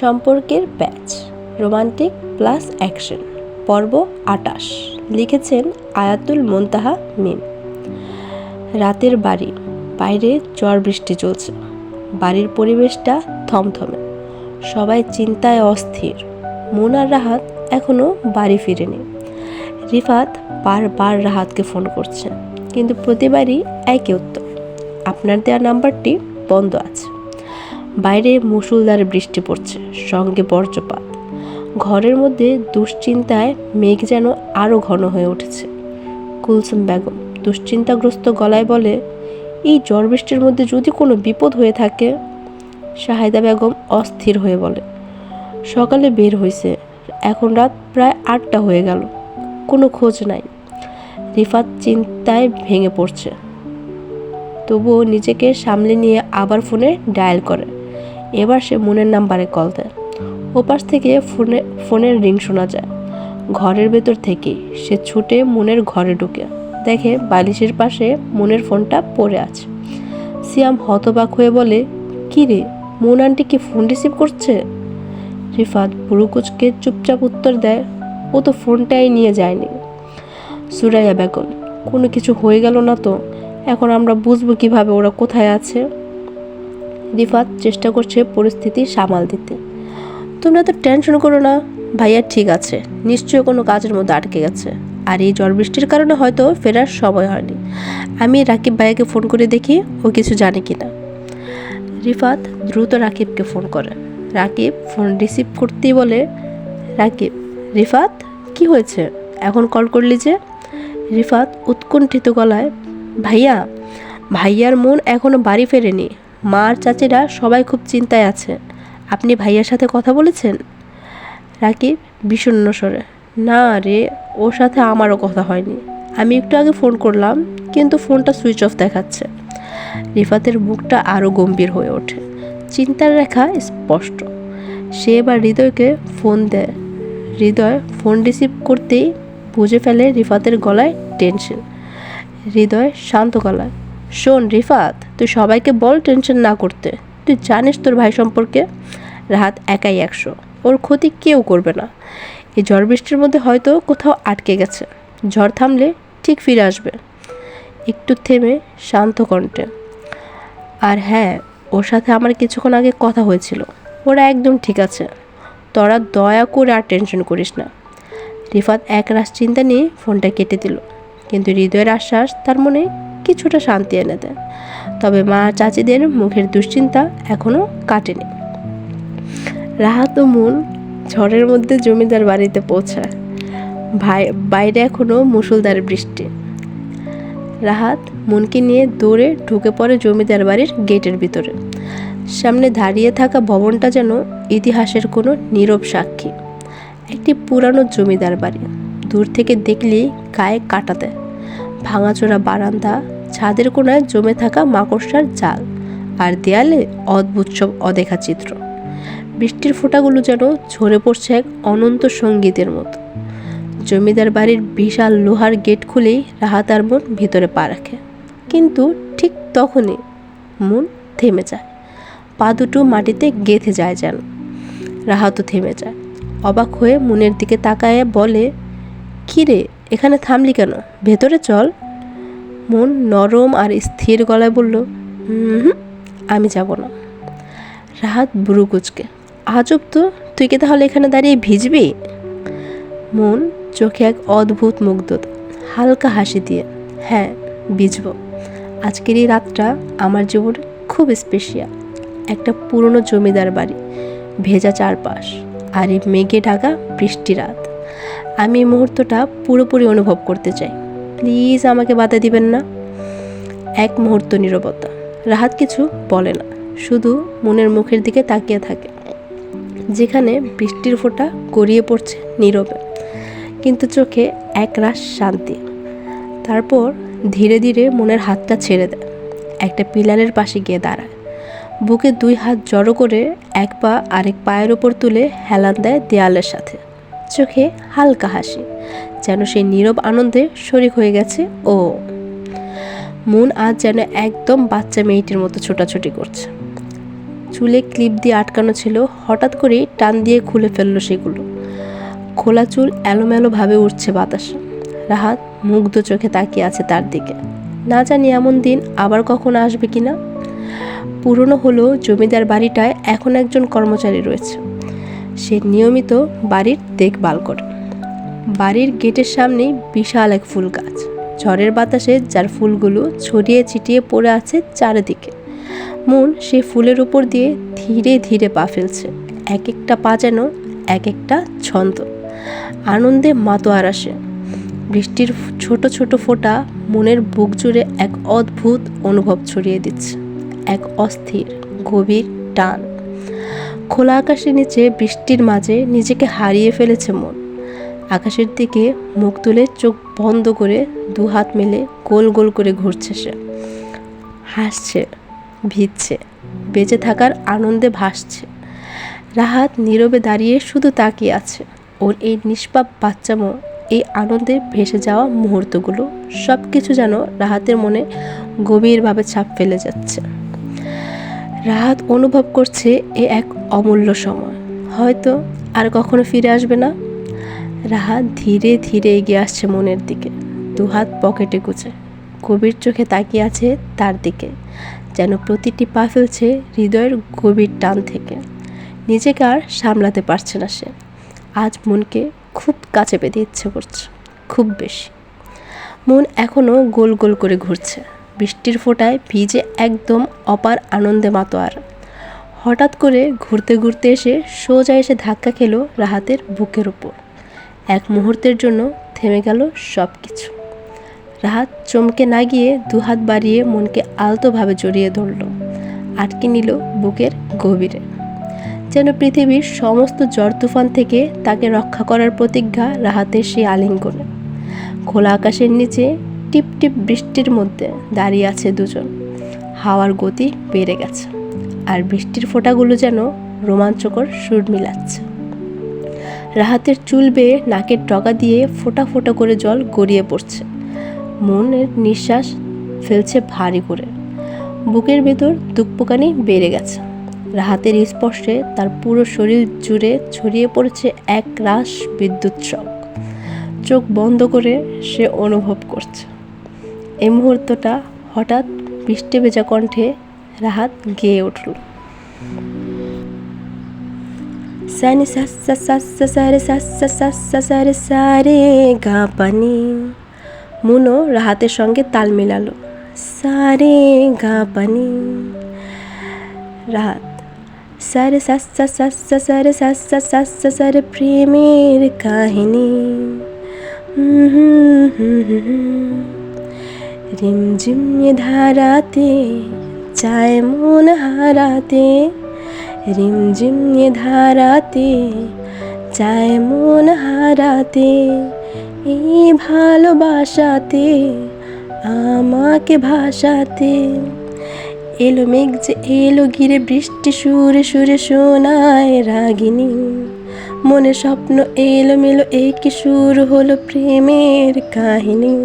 সম্পর্কের প্যাচ, romantic plus action, পর্ব আটাশ, লিখেছেন আয়াতুল মোন্তাহা মিম। রাতের বাড়ি, বাইরে ঝড় বৃষ্টি চলছে, বাড়ির পরিবেশটা থমথমে, সবাই চিন্তায় অস্থির মুনার রাহাত এখনও বাড়ি ফিরেনি। রিফাত বারবার রাহাতকে ফোন করছে, কিন্তু প্রতিবারই একই উত্তর, আপনার দেওয়া নাম্বারটি বন্ধ আছে। বাইরে মুসুলধার বৃষ্টি পড়ছে, সঙ্গে বজ্রপাত ঘরের মধ্যে দুশ্চিন্তায় মেঘ যেন আরও ঘন হয়ে উঠেছে। কুলসুম বেগম দুশ্চিন্তাগ্রস্ত গলায় বলে, এই ঝড় বৃষ্টির মধ্যে যদি কোনো বিপদ হয়ে থাকে, শাহিদা বেগম অস্থির হয়ে বলে, সকালে বের হয়েছে এখন রাত প্রায় আটটা হয়ে গেল, কোনো খোঁজ নাই। রিফাত চিন্তায় ভেঙে পড়ছে। তবুও নিজেকে সামলে নিয়ে আবার ফোনে ডায়াল করে। এবার সে মনের নাম্বারে কল দেয়। ওপাশ থেকে ফোনে, ফোনের রিং শোনা যায়। ঘরের ভেতর থেকে সে ছুটে মনের ঘরে ঢুকে। দেখে বালিশের পাশে মনের ফোনটা পড়ে আছে। সিয়াম হতবাক হয়ে বলে, কি রে, মুন আন্টি কি ফোন রিসিভ করছে? রিফাত বুড়ুকুচকে চুপচাপ উত্তর দেয়, ও তো ফোনটাই নিয়ে যায়নি। সুরাইয়া বেগম, কোনো কিছু হয়ে গেল না তো? এখন আমরা বুঝব কীভাবে ওরা কোথায় আছে? রিফাত চেষ্টা করছে পরিস্থিতি সামাল দিতে। তোমরা তো টেনশন করো না। ভাইয়া ঠিক আছে। নিশ্চয়ই কোনো কাজের মধ্যে আটকে গেছে। আর এই ঝড় বৃষ্টির কারণে হয়তো ফেরার সময় হয়নি। আমি রাকিব ভাইয়াকে ফোন করে দেখি, ও কিছু জানে কি না রিফাত দ্রুত রাকিবকে ফোন করে। রাকিব ফোন রিসিভ করতেই বলে, রাকিব, রিফাত, কি হয়েছে? এখন কল করলি যে? রিফাত উৎকণ্ঠিত গলায়, ভাইয়া, ভাইয়ার মন এখনও বাড়ি ফেরেনি। মা আর চাচিরা সবাই খুব চিন্তায় আছে। আপনি ভাইয়ার সাথে কথা বলেছেন? রাকিব বিষণ্ণ স্বরে, না রে, ওর সাথে আমারও কথা হয়নি। আমি একটু আগে ফোন করলাম, কিন্তু ফোনটা সুইচ অফ দেখাচ্ছে। রিফাতের মুখটা আরও গম্ভীর হয়ে ওঠে। চিন্তার রেখা স্পষ্ট। সে এবার হৃদয়কে ফোন দেয়। হৃদয় ফোন রিসিভ করতেই বুঝে ফেলে রিফাতের গলায় টেনশন। হৃদয় শান্ত গলায় শোন, রিফাত, তুই সবাইকে বল টেনশন না করতে। তুই জানিস তোর ভাই সম্পর্কে? রাহাত একাই একশো। ওর ক্ষতি কেউ করবে না। এই ঝড় বৃষ্টির মধ্যে হয়তো কোথাও আটকে গেছে। ঝড় থামলে ঠিক ফিরে আসবে। একটু থেমে, শান্ত কণ্ঠে। আর হ্যাঁ ওর সাথে আমার কিছুক্ষণ আগে কথা হয়েছিল। ওরা একদম ঠিক আছে। তোরা দয়া করে আর টেনশন করিস না। রিফাত এক রাস চিন্তা নিয়ে ফোনটা কেটে দিল। কিন্তু হৃদয়ের আশ্বাস তার মনে কিছুটা শান্তি এনে দেয়। তবে মা চাচিদের মুখের দুশ্চিন্তা এখনও কাটেনি। রাহাত ও মন ঝড়ের মধ্যে জমিদার বাড়িতে পৌঁছায়। ভাই, বাইরে এখনও মুসুলধারে বৃষ্টি। রাহাত মনকে নিয়ে দৌড়ে ঢুকে পড়ে জমিদার বাড়ির গেটের ভিতরে। সামনে দাঁড়িয়ে থাকা ভবনটা যেন ইতিহাসের কোনো নীরব সাক্ষী। একটি পুরানো জমিদার বাড়ি। দূর থেকে দেখলেই গায়ে কাটা দেয়। ভাঙাচোরা বারান্দা ছাদের কোনায় জমে থাকা মাকড়সার জাল আর দেয়ালে অদ্ভুত সব অদেখা চিত্র। বৃষ্টির ফোঁটাগুলো যেন ঝরে পড়ছে এক অনন্ত সঙ্গীতের মতো। জমিদার বাড়ির বিশাল লোহার গেট খুলেই রাহাত আর মন ভিতরে পা রাখে। কিন্তু ঠিক তখনই মন থেমে যায়। পা দুটো মাটিতে গেঁথে যায় যেন। রাহাতও থেমে যায়। অবাক হয়ে মনের দিকে তাকায় বলে, কী রে, এখানে থামলি কেন? ভেতরে চল। মন নরম আর স্থির গলায় বলল "হুম আমি যাব না। রাহাত বুড়ো কুচকে, আজব তো, তুই কি তাহলে এখানে দাঁড়িয়ে ভিজবি? মন চোখে এক অদ্ভুত মুগ্ধতা হালকা হাসি দিয়ে হ্যাঁ ভিজব। আজকের এই রাতটা আমার জীবনে খুব স্পেশাল একটা পুরনো জমিদার বাড়ি, ভেজা চারপাশ আর এই মেঘে ঢাকা বৃষ্টি রাত। আমি এই মুহূর্তটা পুরোপুরি অনুভব করতে চাই। প্লিজ আমাকে বাধা দিবেন না। এক মুহূর্ত নীরবতা। রাহাত কিছু বলে না, শুধু মনের মুখের দিকে তাকিয়ে থাকে। যেখানে বৃষ্টির ফোঁটা গড়িয়ে পড়ছে নীরবে, কিন্তু চোখে এক রাস শান্তি। তারপর ধীরে ধীরে মনের হাতটা ছেড়ে দেয়। একটা পিলারের পাশে গিয়ে দাঁড়ায়। বুকে দুই হাত জড়ো করে এক পা আরেক পায়ের ওপর তুলে হেলান দেয় দেয়ালের সাথে। চোখে হালকা হাসি যেন সেই নীরব আনন্দে শরিক হয়ে গেছে ও মন আজ যেন একদম বাচ্চা মেয়েটির মতো ছোটাছুটি করছে। চুলে ক্লিপ দিয়ে আটকানো ছিল, হঠাৎ করেই টান দিয়ে খুলে ফেলল সেগুলো। খোলা চুল এলোমেলোভাবে উঠছে বাতাসে। রাহাত মুগ্ধ চোখে তাকিয়ে আছে তার দিকে। না জানি এমন দিন আবার কখন আসবে কি না পুরনো হলেও জমিদার বাড়িটায় এখন একজন কর্মচারী রয়েছে। সে নিয়মিত বাড়ির দেখভাল করে। বাড়ির গেটের সামনেই বিশাল এক ফুল গাছ। ঝড়ের বাতাসে যার ফুলগুলো ছড়িয়ে ছিটিয়ে পড়ে আছে চারিদিকে। মন সে ফুলের উপর দিয়ে ধীরে ধীরে পা ফেলছে। এক একটা পা যেন এক একটা ছন্দ। আনন্দে মাতোয়ার আসে। বৃষ্টির ছোট ছোট ফোঁটা মনের বুক জুড়ে এক অদ্ভুত অনুভব ছড়িয়ে দিচ্ছে। এক অস্থির, গভীর টান। খোলা আকাশের নিচে বৃষ্টির মাঝে নিজেকে হারিয়ে ফেলেছে মন। আকাশের দিকে মুখ তুলে চোখ বন্ধ করে দু হাত মেলে গোল গোল করে ঘুরছে সে। হাসছে, ভিজছে, বেঁচে থাকার আনন্দে ভাসছে। রাহাত নীরবে দাঁড়িয়ে শুধু তাকিয়ে আছে। ওর এই নিষ্পাপ বাচ্চামো, এই আনন্দে ভেসে যাওয়া মুহূর্তগুলো সব কিছু যেন রাহাতের মনে গভীরভাবে ছাপ ফেলে যাচ্ছে। রাহাত অনুভব করছে এ এক অমূল্য সময়। হয়তো আর কখনো ফিরে আসবে না। রাহাত ধীরে ধীরে এগিয়ে আসছে মনের দিকে। দুহাত পকেটে গুছে গভীর চোখে তাকিয়ে আছে তার দিকে। যেন প্রতিটি পা ফেলছে হৃদয়ের গভীর টান থেকে। নিজেকে আর সামলাতে পারছে না সে। আজ মনকে খুব কাছে পেতে ইচ্ছে করছে। খুব বেশি। মন এখনও গোল গোল করে ঘুরছে। বৃষ্টির ফোঁটায় ভিজে একদম অপার আনন্দে মাতোয়ার। হঠাৎ করে ঘুরতে ঘুরতে এসে সোজা এসে ধাক্কা খেলো রাহাতের বুকের ওপর। এক মুহূর্তের জন্য থেমে গেল সব কিছু রাহাত চমকে না গিয়ে দুহাত বাড়িয়ে মনকে আলতোভাবে জড়িয়ে ধরল, আটকে নিল বুকের গভীরে। যেন পৃথিবীর সমস্ত ঝড় তুফান থেকে তাকে রক্ষা করার প্রতিজ্ঞা রাহাতের সেই আলিঙ্গনে। খোলা আকাশের নিচে টিপ টিপ বৃষ্টির মধ্যে দাঁড়িয়ে আছে দুজন। হাওয়ার গতি বেড়ে গেছে, আর বৃষ্টির ফোঁটাগুলো যেন রোমাঞ্চকর সুর মিলাচ্ছে। রাহাতের চুল বেয়ে নাকের ডগা দিয়ে ফোটা ফোটা করে জল গড়িয়ে পড়ছে। মনের নিঃশ্বাস ফেলছে ভারী করে। বুকের ভেতর দুঃখপোকানি বেড়ে গেছে। রাহাতের স্পর্শে তার পুরো শরীর জুড়ে ছড়িয়ে পড়েছে এক রাস বিদ্যুৎ শক। চোখ বন্ধ করে সে অনুভব করছে। এই মুহূর্তটা হঠাৎ বৃষ্টি ভেজা কণ্ঠে রাহাত গেয়ে উঠল। সানি সাসা সাসা সারে সাসা সাসা সারে সারে গা পানি মুনো রাহাতের সঙ্গে তাল মেলালো সারে গা পানি রাহাত সারে সাসা সাসা সারে সাসা সাসা সারে প্রেমের কাহিনী রিমঝিম ধারাতে চায় মন হারাতে রিমঝিম ধারাতে, চায় মন হারাতে, এই ভালোবাসাতে, আমাকে ভাসাতে। এলো মেঘ যে এলো ঘিরে বৃষ্টি সুরে সুরে শোনায় রাগিনী। মনে স্বপ্ন এলো মেলো এই কি সুর হলো প্রেমের কাহিনী।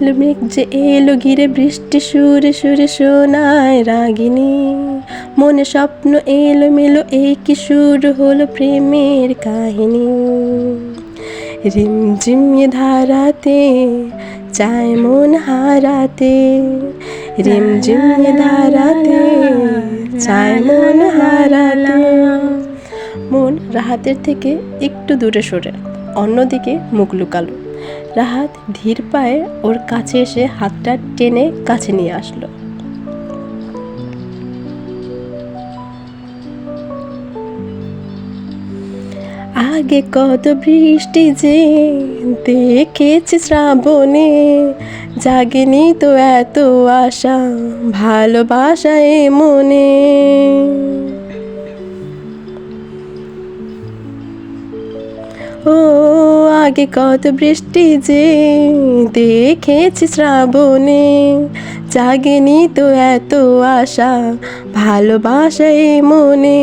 মেঘ যে এলো ঘিরে বৃষ্টি সুরে সুরে শোনায় রাগিনী। মনে স্বপ্ন এলো মেলো এই কি সুর হলো প্রেমের কাহিনী? রিমঝিম ধারাতে, চায় মন হারাতে। রিমঝিম ধারাতে, চায় মন হারাতে। মন রাহাতের থেকে একটু দূরে সরে, অন্যদিকে মুখ লুকালো। রাহাত ধীর পায়ে ওর কাছে এসে হাতটা টেনে কাছে নিয়ে আসলো। আগে কত বৃষ্টি যে দেখেছি শ্রাবণে, জাগেনি তো এত আশা ভালোবাসায় মনে। ও আগে কত বৃষ্টি যে দেখেছি শ্রাবণে। জাগেনি তো এত আশা ভালোবাসাই মনে।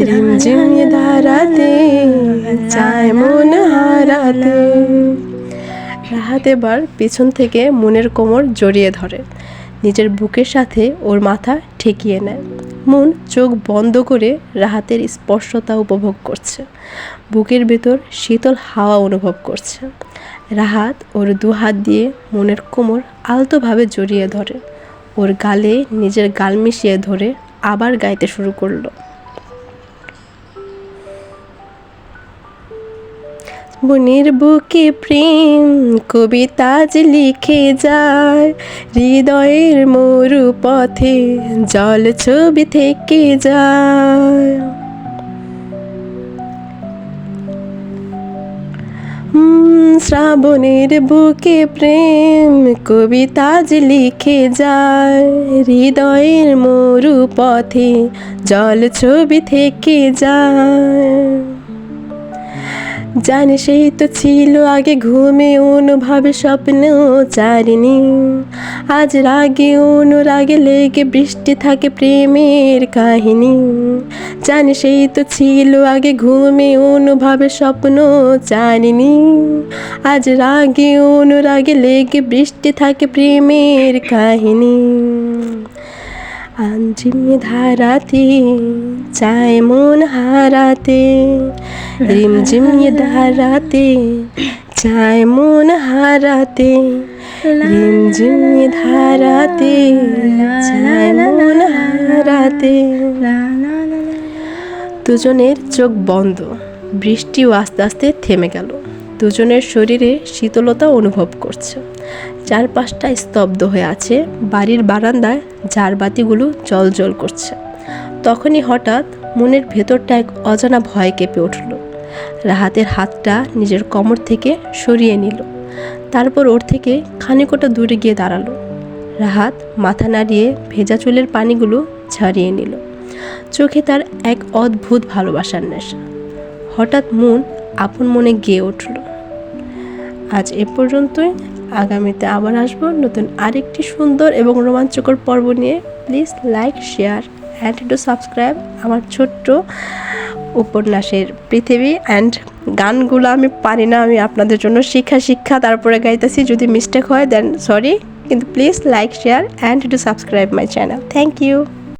রিমঝিম ধারাতে চায় মন হারাতে রাহাত এবার পিছন থেকে মনের কোমর জড়িয়ে ধরে। নিজের বুকের সাথে ওর মাথা ঠেকিয়ে নেয়। মন চোখ বন্ধ করে রাহাতের স্পর্শতা উপভোগ করছে। বুকের ভেতর শীতল হাওয়া অনুভব করছে। রাহাত ওর দু হাত দিয়ে মনের কোমর আলতোভাবে জড়িয়ে ধরে। ওর গালে নিজের গাল মিশিয়ে ধরে আবার গাইতে শুরু করল। বনের বুকে প্রেম, কবিতা যে লিখে যায়, হৃদয়ের মরু পথে জল ছবি থেকে যায়। শ্রাবণের বুকে প্রেম, কবিতা যে লিখে যায়, হৃদয়ের মরু পথে জল ছবি থেকে যায়। জানে সেই তো ছিল আগে ঘুমে অনুভাবে স্বপ্ন চারিনি আজ রাগে অনুরাগে লেগে বৃষ্টি থাকে প্রেমের কাহিনী। জানে সেই তো ছিল আগে ঘুমে অনুভাবে স্বপ্ন চারিনি আজ রাগে অনুরাগে লেগে বৃষ্টি থাকে প্রেমের কাহিনী। আঞ্জিমে ধারাতে, চায় মন হারাতে রিমঝিমিয়ে ধারাতে, চায় মন হারাতে রিমঝিমিয়ে ধারাতে, চায় মন হারাতে। দুজনের চোখ বন্ধ বৃষ্টিও আস্তে আস্তে থেমে গেল। দুজনের শরীরে শীতলতা অনুভব করছে। চারপাশটা স্তব্ধ হয়ে আছে, বাড়ির বারান্দায় ঝাড়বাতিগুলো জল জল করছে। তখনই হঠাৎ মনের ভেতরটা এক অজানা ভয় কেঁপে উঠল। রাহাতের হাতটা নিজের কোমর থেকে সরিয়ে নিল। তারপর ওর থেকে খানিকটা দূরে গিয়ে দাঁড়াল। রাহাত মাথা নাড়িয়ে ভেজা চুলের পানিগুলো ছাড়িয়ে নিল। চোখে তার এক অদ্ভুত ভালোবাসার নেশা। হঠাৎ মন আপন মনে গেয়ে উঠল। আজ এ পর্যন্তই। আগামীতে আবার আসব নতুন আরেকটি সুন্দর এবং রোমাঞ্চকর পর্ব নিয়ে। Please like share and to subscribe আমার ছোট্ট উপন্যাসের পৃথিবী অ্যান্ড গানগুলো আমি পারি না, আমি আপনাদের জন্য শিক্ষা শিক্ষা, তারপরে গাইতেছি যদি মিস্টেক হয় দেন সরি কিন্তু please like share and to subscribe my channel thank you